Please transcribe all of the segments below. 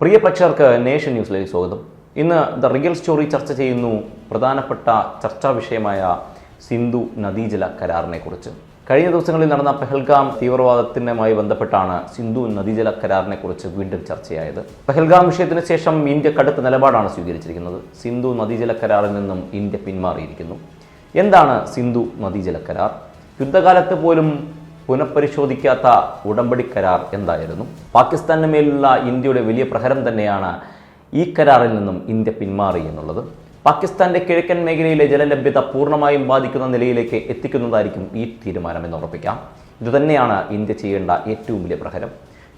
പ്രിയ പ്രേക്ഷകർക്ക് നേഷൻ ന്യൂസിലേക്ക് സ്വാഗതം. ഇന്ന് ദ റിയൽ സ്റ്റോറി ചർച്ച ചെയ്യുന്നു പ്രധാനപ്പെട്ട ചർച്ചാ വിഷയമായ സിന്ധു നദീജല കരാറിനെ കുറിച്ച്. കഴിഞ്ഞ ദിവസങ്ങളിൽ നടന്ന പെഹൽഗാം തീവ്രവാദത്തിനുമായി ബന്ധപ്പെട്ടാണ് സിന്ധു നദീജല കരാറിനെ കുറിച്ച് വീണ്ടും ചർച്ചയായത്. പെഹൽഗാം വിഷയത്തിന് ശേഷം ഇന്ത്യ കടുത്ത നിലപാടാണ് സ്വീകരിച്ചിരിക്കുന്നത്. സിന്ധു നദീജല കരാറിൽ നിന്നും ഇന്ത്യ പിന്മാറിയിരിക്കുന്നു. എന്താണ് സിന്ധു നദീജല കരാർ? യുദ്ധകാലത്ത് പോലും പുനഃപരിശോധിക്കാത്ത ഉടമ്പടി കരാർ എന്തായിരുന്നു? പാകിസ്ഥാന് മേലുള്ള ഇന്ത്യയുടെ വലിയ പ്രഹരം തന്നെയാണ് ഈ കരാറിൽ നിന്നും ഇന്ത്യ പിന്മാറി എന്നുള്ളത്. പാകിസ്ഥാന്റെ കിഴക്കൻ മേഖലയിലെ ജലലഭ്യത പൂർണമായും ബാധിക്കുന്ന നിലയിലേക്ക് എത്തിക്കുന്നതായിരിക്കും ഈ തീരുമാനം എന്ന് ഉറപ്പിക്കാം. ഇതുതന്നെയാണ് ഇന്ത്യ ചെയ്യേണ്ട ഏറ്റവും വലിയ പ്രഹരം.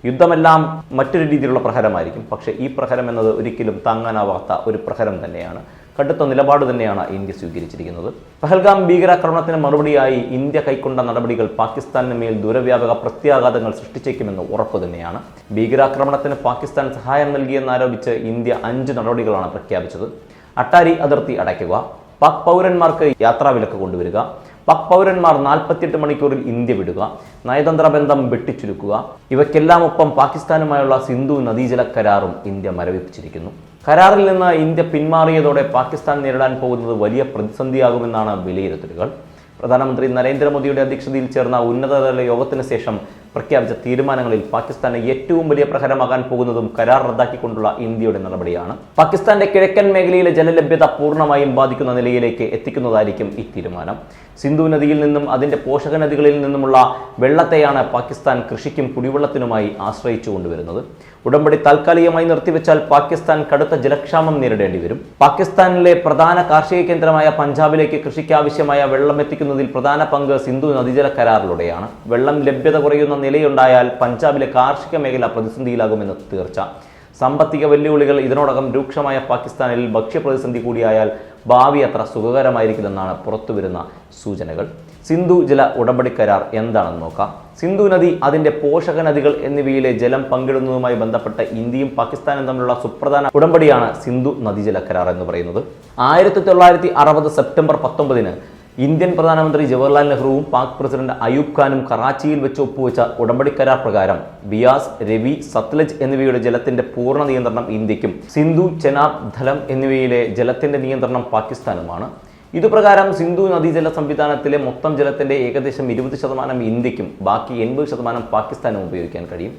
യുദ്ധമെല്ലാം മറ്റൊരു രീതിയിലുള്ള പ്രഹരമായിരിക്കും. പക്ഷേ ഈ പ്രഹരം എന്നത് ഒരിക്കലും താങ്ങാനാവാത്ത ഒരു പ്രഹരം തന്നെയാണ്. കടുത്ത നിലപാട് തന്നെയാണ് ഇന്ത്യ സ്വീകരിച്ചിരിക്കുന്നത്. പഹൽഗാം ഭീകരാക്രമണത്തിന് മറുപടിയായി ഇന്ത്യ കൈക്കൊണ്ട നടപടികൾ പാകിസ്ഥാനിന് മേൽ ദുരവ്യാപക പ്രത്യാഘാതങ്ങൾ സൃഷ്ടിച്ചേക്കുമെന്ന് ഉറപ്പ് തന്നെയാണ്. ഭീകരാക്രമണത്തിന് പാകിസ്ഥാൻ സഹായം നൽകിയെന്നാരോപിച്ച് ഇന്ത്യ അഞ്ച് നടപടികളാണ് പ്രഖ്യാപിച്ചത്. അട്ടാരി അതിർത്തി അടയ്ക്കുക. പാക് പൗരന്മാർക്ക് യാത്രാവിലക്ക് കൊണ്ടുവരിക. പൗരന്മാർ നാൽപ്പത്തിയെട്ട് മണിക്കൂറിൽ ഇന്ത്യ വിടുക നയതന്ത്ര ബന്ധം വെട്ടിച്ചുരുക്കുക ഇവയ്ക്കെല്ലാം ഒപ്പം പാകിസ്ഥാനുമായുള്ള സിന്ധു നദീജല കരാറും ഇന്ത്യ മരവിപ്പിച്ചിരിക്കുന്നു. കരാറിൽ നിന്ന് ഇന്ത്യ പിന്മാറിയതോടെ പാകിസ്ഥാൻ നേരിടാൻ പോകുന്നത് വലിയ പ്രതിസന്ധിയാകുമെന്നാണ് വിലയിരുത്തലുകൾ. പ്രധാനമന്ത്രി നരേന്ദ്രമോദിയുടെ അധ്യക്ഷതയിൽ ചേർന്ന ഉന്നതതല യോഗത്തിന് ശേഷം പ്രഖ്യാപിച്ച തീരുമാനങ്ങളിൽ പാകിസ്ഥാന് ഏറ്റവും വലിയ പ്രഹരമാകാൻ പോകുന്നതും കരാർ റദ്ദാക്കിക്കൊണ്ടുള്ള ഇന്ത്യയുടെ നടപടിയാണ്. പാകിസ്ഥാന്റെ കിഴക്കൻ മേഖലയിലെ ജലലഭ്യത പൂർണമായും ബാധിക്കുന്ന നിലയിലേക്ക് എത്തിക്കുന്നതായിരിക്കും ഈ തീരുമാനം. സിന്ധു നദിയിൽ നിന്നും അതിന്റെ പോഷക നദികളിൽ നിന്നുമുള്ള വെള്ളത്തെയാണ് പാകിസ്ഥാൻ കൃഷിക്കും കുടിവെള്ളത്തിനുമായി ആശ്രയിച്ചു കൊണ്ടുവരുന്നത് ഉടമ്പടി താൽക്കാലികമായി നിർത്തിവെച്ചാൽ പാകിസ്ഥാൻ കടുത്ത ജലക്ഷാമം നേരിടേണ്ടി വരും. പാകിസ്ഥാനിലെ പ്രധാന കാർഷിക കേന്ദ്രമായ പഞ്ചാബിലേക്ക് കൃഷിക്കാവശ്യമായ വെള്ളം എത്തിക്കുന്നതിൽ പ്രധാന പങ്ക് സിന്ധു നദീജല കരാറിലൂടെയാണ്. വെള്ളം ലഭ്യത കുറയുന്ന നിലയുണ്ടായാൽ പഞ്ചാബിലെ കാർഷിക മേഖല പ്രതിസന്ധിയിലാകുമെന്ന് തീർച്ച. സാമ്പത്തിക വെല്ലുവിളികൾ ഇതിനോടകം രൂക്ഷമായ പാകിസ്ഥാനിൽ ഭക്ഷ്യപ്രതിസന്ധി കൂടിയായാൽ ഭാവി അത്ര സുഖകരമായിരിക്കില്ലെന്നാണ് പുറത്തുവരുന്ന സൂചനകൾ. സിന്ധു ജല ഉടമ്പടി കരാർ എന്താണെന്ന് നോക്കാം. സിന്ധു നദി അതിന്റെ പോഷക നദികൾ എന്നിവയിലെ ജലം പങ്കിടുന്നതുമായി ബന്ധപ്പെട്ട ഇന്ത്യയും പാകിസ്ഥാനും തമ്മിലുള്ള സുപ്രധാന ഉടമ്പടിയാണ് സിന്ധു നദീജല കരാർ എന്ന് പറയുന്നത്. ആയിരത്തി തൊള്ളായിരത്തി അറുപത് സെപ്റ്റംബർ പത്തൊമ്പതിന് ഇന്ത്യൻ പ്രധാനമന്ത്രി ജവഹർലാൽ നെഹ്റുവും പാക് പ്രസിഡന്റ് അയൂബ് ഖാനും കറാച്ചിയിൽ വെച്ച് ഒപ്പുവെച്ച ഉടമ്പടി കരാർ പ്രകാരം ബിയാസ് രവി സത്ലജ് എന്നിവയുടെ ജലത്തിന്റെ പൂർണ നിയന്ത്രണം ഇന്ത്യക്കും സിന്ധു ചെനാബ് ധലം എന്നിവയിലെ ജലത്തിന്റെ നിയന്ത്രണം പാകിസ്ഥാനുമാണ്. ഇതുപ്രകാരം സിന്ധു നദീജല സംവിധാനത്തിലെ മൊത്തം ജലത്തിന്റെ ഏകദേശം ഇരുപത് ശതമാനം ഇന്ത്യക്കും ബാക്കി എൺപത് ശതമാനം പാകിസ്ഥാനും ഉപയോഗിക്കാൻ കഴിയും.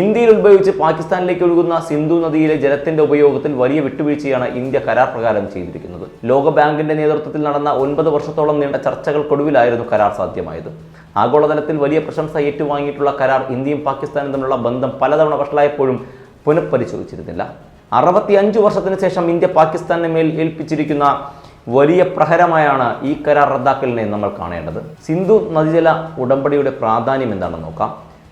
ഇന്ത്യയിൽ ഉത്ഭവിച്ച് പാകിസ്ഥാനിലേക്ക് ഒഴുകുന്ന സിന്ധു നദിയിലെ ജലത്തിന്റെ ഉപയോഗത്തിൽ വലിയ വിട്ടുവീഴ്ചയാണ് ഇന്ത്യ കരാർ പ്രകാരം ചെയ്തിരിക്കുന്നത്. ലോക ബാങ്കിന്റെ നേതൃത്വത്തിൽ നടന്ന ഒൻപത് വർഷത്തോളം നീണ്ട ചർച്ചകൾക്കൊടുവിലായിരുന്നു കരാർ സാധ്യമായത്. ആഗോളതലത്തിൽ വലിയ പ്രശംസ ഏറ്റുവാങ്ങിയിട്ടുള്ള കരാർ ഇന്ത്യയും പാകിസ്ഥാനും തമ്മിലുള്ള ബന്ധം പലതവണ വഷളായപ്പോഴും പുനഃപരിശോധിച്ചിരുന്നില്ല. അറുപത്തിയഞ്ച് വർഷത്തിന് ശേഷം ഇന്ത്യ പാകിസ്ഥാന് മേൽ ഏൽപ്പിച്ചിരിക്കുന്ന വലിയ പ്രഹരമായാണ് ഈ കരാർ റദ്ദാക്കലിനെ നമ്മൾ കാണേണ്ടത്. സിന്ധു നദീജല ഉടമ്പടിയുടെ പ്രാധാന്യം എന്താണെന്ന് നോക്കാം.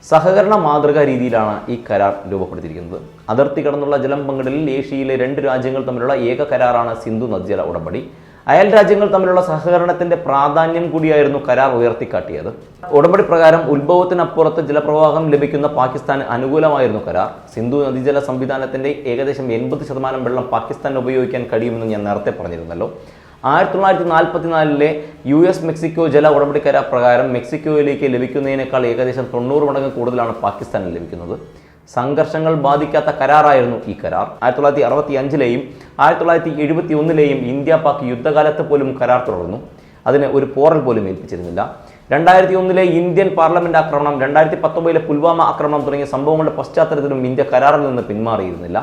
സഹകരണ മാതൃകാ രീതിയിലാണ് ഈ കരാർ രൂപപ്പെടുത്തിയിരിക്കുന്നത്. അതിർത്തി കടന്നുള്ള ജലം പങ്കിടലിൽ ഏഷ്യയിലെ രണ്ട് രാജ്യങ്ങൾ തമ്മിലുള്ള ഏക കരാറാണ് സിന്ധു നദീജല ഉടമ്പടി. അയൽ രാജ്യങ്ങൾ തമ്മിലുള്ള സഹകരണത്തിന്റെ പ്രാധാന്യം കൂടിയായിരുന്നു കരാർ ഉയർത്തിക്കാട്ടിയത്. ഉടമ്പടി പ്രകാരം ഉത്ഭവത്തിനപ്പുറത്ത് ജലപ്രവാഹം ലഭിക്കുന്ന പാകിസ്ഥാന് അനുകൂലമായിരുന്നു കരാർ. സിന്ധു നദീജല സംവിധാനത്തിന്റെ ഏകദേശം എൺപത് ശതമാനം വെള്ളം പാകിസ്ഥാൻ ഉപയോഗിക്കാൻ കഴിയുമെന്ന് ഞാൻ നേരത്തെ പറഞ്ഞിരുന്നല്ലോ. ആയിരത്തി തൊള്ളായിരത്തി നാൽപ്പത്തിനാലിലെ യു എസ് മെക്സിക്കോ ജല ഉടമ്പടി കരാർ പ്രകാരം മെക്സിക്കോയിലേക്ക് ലഭിക്കുന്നതിനേക്കാൾ ഏകദേശം തൊണ്ണൂറ് മടങ്ങ് കൂടുതലാണ് പാകിസ്ഥാനിൽ ലഭിക്കുന്നത്. സംഘർഷങ്ങൾ ബാധിക്കാത്ത കരാറായിരുന്നു ഈ കരാർ. ആയിരത്തി തൊള്ളായിരത്തി അറുപത്തി അഞ്ചിലെയും ആയിരത്തി തൊള്ളായിരത്തി എഴുപത്തി ഒന്നിലെയും ഇന്ത്യ പാക് യുദ്ധകാലത്ത് പോലും കരാർ തുടർന്നു. അതിന് ഒരു പോറൽ പോലും ഏൽപ്പിച്ചിരുന്നില്ല. രണ്ടായിരത്തി ഒന്നിലെ ഇന്ത്യൻ പാർലമെന്റ് ആക്രമണം രണ്ടായിരത്തി പത്തൊമ്പതിലെ പുൽവാമ ആക്രമണം തുടങ്ങിയ സംഭവങ്ങളുടെ പശ്ചാത്തലത്തിലും ഇന്ത്യ കരാറിൽ നിന്ന് പിന്മാറിയിരുന്നില്ല.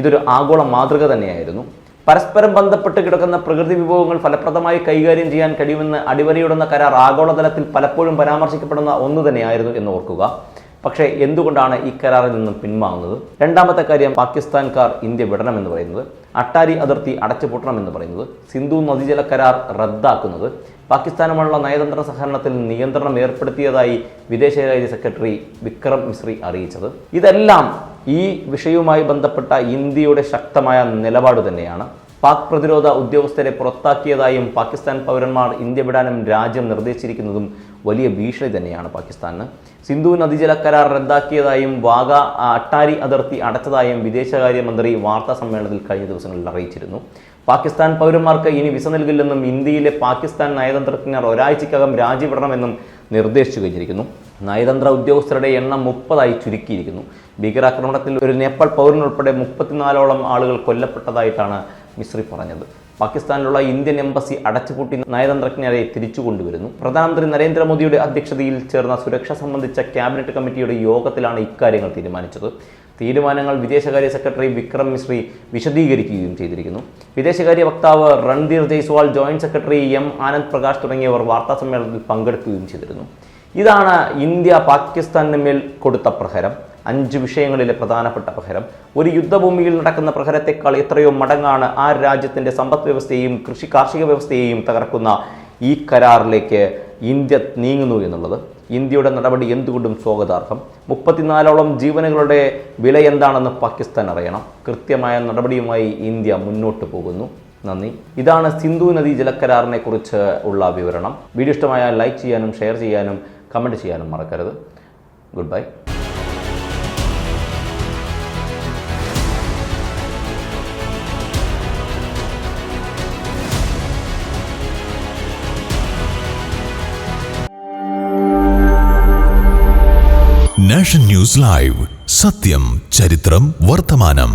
ഇതൊരു ആഗോള മാതൃക തന്നെയായിരുന്നു. പരസ്പരം ബന്ധപ്പെട്ട് കിടക്കുന്ന പ്രകൃതി വിഭവങ്ങൾ ഫലപ്രദമായി കൈകാര്യം ചെയ്യാൻ കഴിയുമെന്ന് അടിവരയിടുന്ന കരാർ ആഗോളതലത്തിൽ പലപ്പോഴും പരാമർശിക്കപ്പെടുന്ന ഒന്ന് തന്നെയായിരുന്നു എന്ന് ഓർക്കുക. പക്ഷേ എന്തുകൊണ്ടാണ് ഈ കരാറിൽ നിന്നും പിൻവാങ്ങുന്നത്? രണ്ടാമത്തെ കാര്യം പാകിസ്ഥാൻകാർ ഇന്ത്യ വിടണമെന്ന് പറയുന്നത്. അട്ടാരി അതിർത്തി അടച്ചുപൂട്ടണമെന്ന് പറയുന്നത്. സിന്ധു നദീജല കരാർ റദ്ദാക്കുന്നത്. പാകിസ്ഥാനുമായുള്ള നയതന്ത്ര സഹകരണത്തിൽ നിയന്ത്രണം ഏർപ്പെടുത്തിയതായി വിദേശകാര്യ സെക്രട്ടറി വിക്രം മിശ്രി അറിയിച്ചത്. ഇതെല്ലാം ഈ വിഷയവുമായി ബന്ധപ്പെട്ട ഇന്ത്യയുടെ ശക്തമായ നിലപാട് തന്നെയാണ്. പാക് പ്രതിരോധ ഉദ്യോഗസ്ഥരെ പുറത്താക്കിയതായും പാകിസ്ഥാൻ പൗരന്മാർ ഇന്ത്യ വിടാനും രാജ്യം നിർദ്ദേശിച്ചിരിക്കുന്നതും വലിയ ഭീഷണി തന്നെയാണ് പാകിസ്ഥാന്. സിന്ധു നദീജല കരാർ റദ്ദാക്കിയതായും വാഗ അട്ടാരി അതിർത്തി അടച്ചതായും വിദേശകാര്യമന്ത്രി വാർത്താ സമ്മേളനത്തിൽ കഴിഞ്ഞ ദിവസങ്ങളിൽ അറിയിച്ചിരുന്നു. പാകിസ്ഥാൻ പൗരന്മാർക്ക് ഇനി വിസ നൽകില്ലെന്നും ഇന്ത്യയിലെ പാകിസ്ഥാൻ നയതന്ത്രജ്ഞർ ഒരാഴ്ചക്കകം രാജിവിടണമെന്നും നിർദ്ദേശിച്ചു കഴിഞ്ഞിരിക്കുന്നു. നയതന്ത്ര ഉദ്യോഗസ്ഥരുടെ എണ്ണം മുപ്പതായി ചുരുക്കിയിരിക്കുന്നു. ഭീകരാക്രമണത്തിൽ ഒരു നേപ്പാൾ പൗരനുൾപ്പെടെ മുപ്പത്തിനാലോളം ആളുകൾ കൊല്ലപ്പെട്ടതായിട്ടാണ് മിശ്രി പറഞ്ഞത്. പാകിസ്ഥാനിലുള്ള ഇന്ത്യൻ എംബസി അടച്ചുപൂട്ടി നയതന്ത്രജ്ഞരെ തിരിച്ചു കൊണ്ടുവരുന്നു പ്രധാനമന്ത്രി നരേന്ദ്രമോദിയുടെ അധ്യക്ഷതയിൽ ചേർന്ന സുരക്ഷ സംബന്ധിച്ച ക്യാബിനറ്റ് കമ്മിറ്റിയുടെ യോഗത്തിലാണ് ഇക്കാര്യങ്ങൾ തീരുമാനിച്ചത്. തീരുമാനങ്ങൾ വിദേശകാര്യ സെക്രട്ടറി വിക്രം മിശ്രി വിശദീകരിക്കുകയും ചെയ്തിരിക്കുന്നു. വിദേശകാര്യ വക്താവ് Randhir Jaiswal joint secretary M Anand Prakash തുടങ്ങിയവർ വാർത്താ സമ്മേളനത്തിൽ പങ്കെടുക്കുകയും ചെയ്തിരുന്നു. ഇതാണ് ഇന്ത്യ പാകിസ്ഥാന് മേൽ കൊടുത്ത പ്രഹരം. അഞ്ച് വിഷയങ്ങളിലെ പ്രധാനപ്പെട്ട പ്രഹരം. ഒരു യുദ്ധഭൂമിയിൽ നടക്കുന്ന പ്രഹരത്തെക്കാൾ എത്രയോ മടങ്ങാണ് ആ രാജ്യത്തിന്റെ സമ്പദ് വ്യവസ്ഥയെയും കൃഷി കാർഷിക വ്യവസ്ഥയെയും തകർക്കുന്ന ഈ കരാറിലേക്ക് ഇന്ത്യ നീങ്ങുന്നു എന്നുള്ളത്. ഇന്ത്യയുടെ നടപടി എന്തുകൊണ്ടും സ്വാഗതാർഹം. മുപ്പത്തിനാലോളം ജീവനുകളുടെ വില എന്താണെന്ന് പാകിസ്ഥാൻ അറിയണം. കൃത്യമായ നടപടിയുമായി ഇന്ത്യ മുന്നോട്ട് പോകുന്നു. നന്ദി. ഇതാണ് സിന്ധു നദി ജലക്കരാറിനെ കുറിച്ച് ഉള്ള വിവരണം. വീഡിയോ ഇഷ്ടമായ ലൈക്ക് ചെയ്യാനും ഷെയർ ചെയ്യാനും കമന്റ് ചെയ്യാനും മറക്കരുത്. Good bye nation news live സത്യം ചരിത്രം വർത്തമാനം